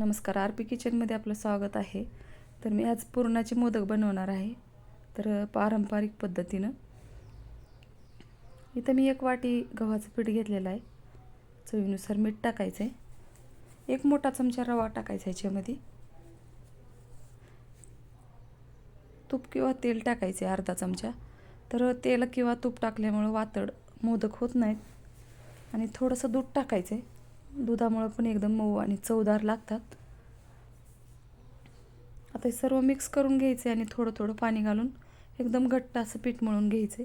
नमस्कार R P किचनमध्ये आपलं स्वागत आहे. तर मी आज पुरणाचे मोदक बनवणार आहे. तर पारंपरिक पद्धतीनं. इथं मी एक वाटी गव्हाचं पीठ घेतलेलं आहे. चवीनुसार मीठ टाकायचं आहे एक मोठा चमचा रवा टाकायचा याच्यामध्ये. तूप किंवा तेल टाकायचे अर्धा चमचा. तर तेल किंवा तूप टाकल्यामुळं वातड मोदक होत नाहीत. आणि थोडंसं दूध टाकायचं आहे दुधामुळं पण एकदम मऊ आणि चवदार लागतात. आता हे सर्व मिक्स करून घ्यायचे आणि थोडं थोडं पाणी घालून एकदम घट्ट असं पीठ मळून घ्यायचे.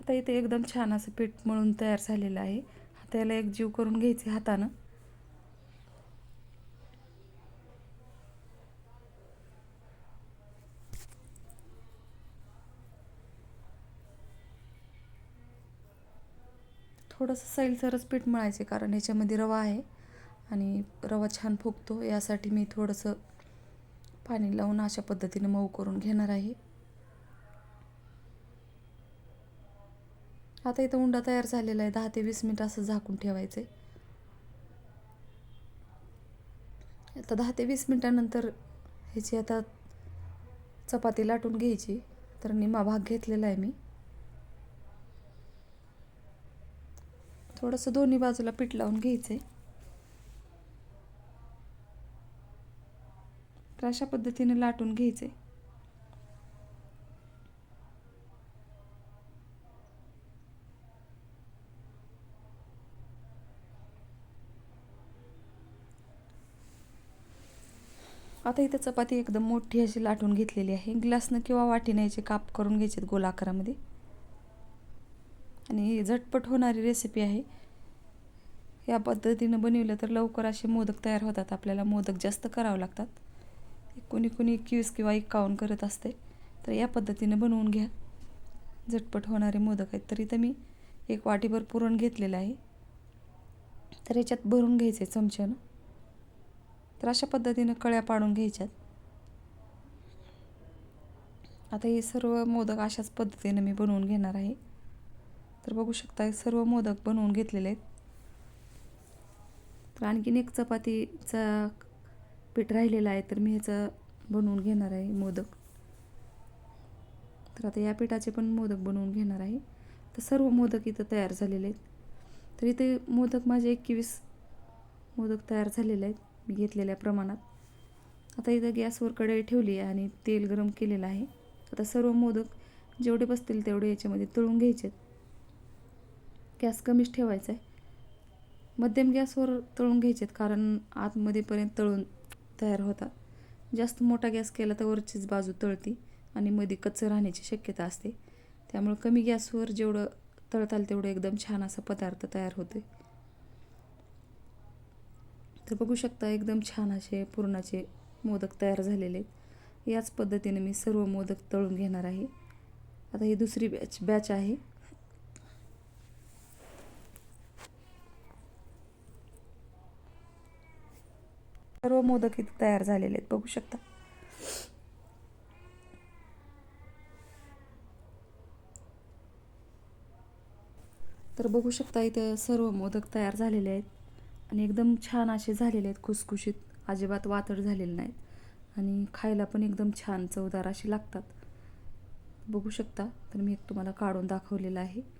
आता इथे एकदम छान असं पीठ मळून तयार झालेलं आहे. त्याला एक जीव करून घ्यायचे हातानं. थोडंसं सैलसरच पीठ मळायचे कारण ह्याच्यामध्ये रवा आहे आणि रवा छान फुगतो. यासाठी मी थोडंसं पाणी लावून अशा पद्धतीने मऊ करून घेणार आहे. आता इथं उंडा तयार झालेला आहे. दहा ते वीस मिनिट असं झाकून ठेवायचं. आता दहा ते वीस मिनटानंतर ह्याची आता चपाती लाटून घ्यायची. तर निम्मा भाग घेतलेला आहे मी. थोडंसं दोन्ही बाजूला पीठ लावून घ्यायचं आहे तर अशा पद्धतीने लाटून घ्यायचे आता इथं चपाती एकदम मोठी अशी लाटून घेतलेली आहे. ग्लासनं किंवा वाटीनं याचे काप करून घ्यायचे गोल आकारामध्ये आणि ही झटपट होणारी रेसिपी आहे. या पद्धतीनं बनवलं तर लवकर असे मोदक तयार होतात. आपल्याला मोदक जास्त करावं लागतात. कोणी कोणी एकवीस किंवा एकावन्न करत असते. तर या पद्धतीनं बनवून घ्या. झटपट होणारे मोदक आहेत. तर इथं मी एक वाटीभर पुरण घेतलेलं आहे. तर याच्यात भरून घ्यायचे चमच्यानं. तर अशा पद्धतीनं कळ्या पाडून घ्यायच्यात. आता हे सर्व मोदक अशाच पद्धतीनं मी बनवून घेणार आहे. तर बघू शकता सर्व मोदक बनवून घेतलेले आहेत. तर आणखीन एक चपातीचा पीठ राहिलेला आहे तर मी ह्याचं बनवून घेणार आहे मोदक. तर आता या पिठाचे पण मोदक बनवून घेणार आहे. तर सर्व मोदक इथं तयार झालेले आहेत. तर इथे मोदक माझे एकवीस मोदक तयार झालेले आहेत मी घेतलेल्या प्रमाणात. आता इथं गॅसवर कढई ठेवली आहे आणि तेल गरम केलेलं आहे. आता सर्व मोदक जेवढे बसतील तेवढे याच्यामध्ये तळून घ्यायचे आहेत गॅस कमीच ठेवायचा आहे मध्यम गॅसवर तळून घ्यायचेत कारण आतमध्येपर्यंत तळून तयार होतात जास्त मोठा गॅस केला तर वरचीच बाजू तळती आणि मध्ये कच्चं राहण्याची शक्यता असते. त्यामुळे कमी गॅसवर जेवढं तळताल तेवढं एकदम छान असा पदार्थ तयार होते तर बघू शकता एकदम छान असे पुरणाचे मोदक तयार झालेले आहेत. याच पद्धतीने मी सर्व मोदक तळून घेणार आहे. आता ही दुसरी बॅच बॅच आहे. सर्व मोदक इथे तयार झालेले आहेत. बघू शकता. तर बघू शकता इथं सर्व मोदक तयार झालेले आहेत. आणि एकदम छान असे झालेले आहेत. खुसखुशीत अजिबात वातड झालेले नाहीत. आणि खायला पण एकदम छान चवदार असे लागतात. बघू शकता. तर मी एक तुम्हाला काढून दाखवलेलं आहे.